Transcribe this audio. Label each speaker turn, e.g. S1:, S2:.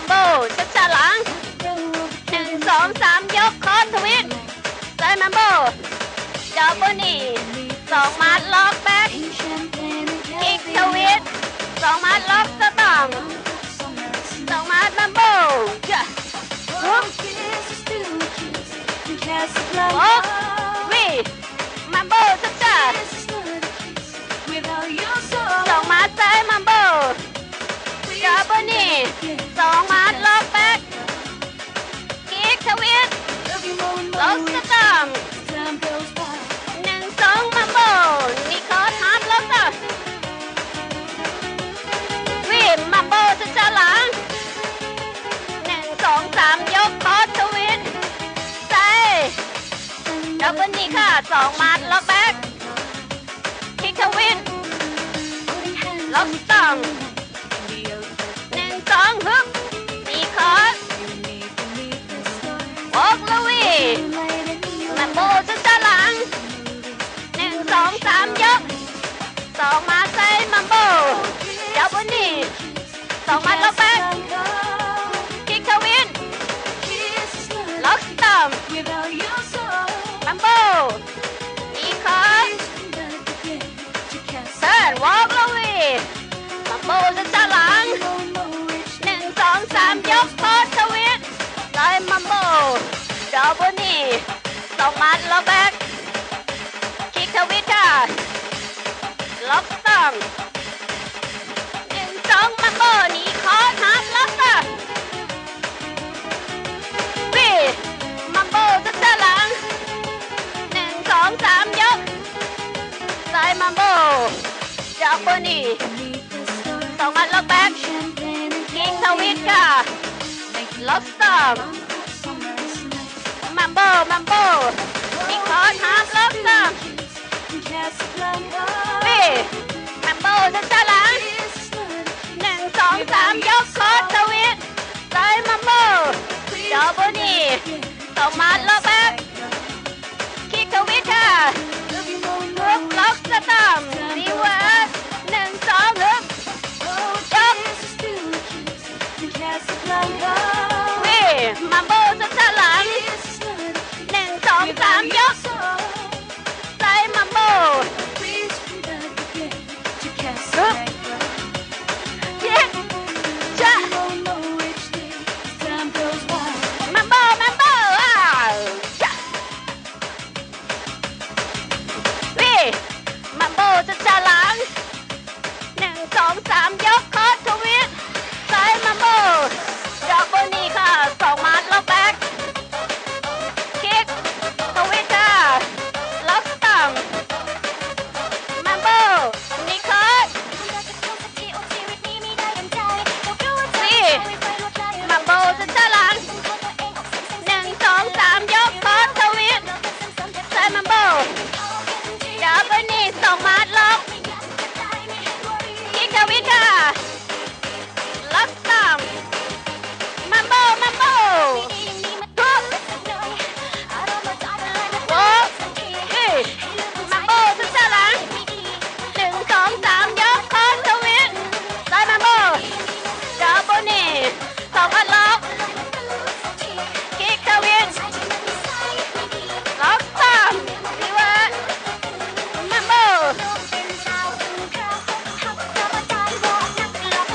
S1: มโบชักชาหลังหนึ่งสองสามยกคอนทวิตไซด์มัมโบดับเบิลนี่สองมัดล็อกแบ็คคิกทวิตสองมัดล็อกสตอ ล็อกสตอมหนึ่งสองมัมโบนี่ขอทานแล้วจ้ะวิมมัมโบจะจะหลังหนึ่งสองสามยกคอทวิตใส่ดับเบิลนี่ค่ะสองมัดล็อกแบ็คคิกทวิตล็อกสตองหนึ่งสองฮึบ มัมโบจะจะหลังหนึ่งสองสามยกสองมาใส่มัมโบดับเบิลนี่สองมาล็อกแบ็คคิกทวินล็อกตอมมัมโบอีคอร์เซิร์นวอล์กลวีมัมโบจะจะหลังหนึ่งสองสามยกคอ ดับเบิลนีสองมาล็อกแบ็คคิกทวิตค่ะล็อกสองหนึ่งสองมัมโบนี่ขอทับล็อกค่ะวีมัมโบจะจะหลังหนึ่งสองสามยกใส่มัมโบจับเบอร์นี่สองมัดล็อกแบ็คคิกทวิตค่ะล็อกสอง มัมโบมัมโบนี่ขอทับล็อกสองวีมัมโบจะจะหลังหนึ่งสองสามยกคอสวิตไซมัมโบจอบนี่สองมัดล็อกแบ็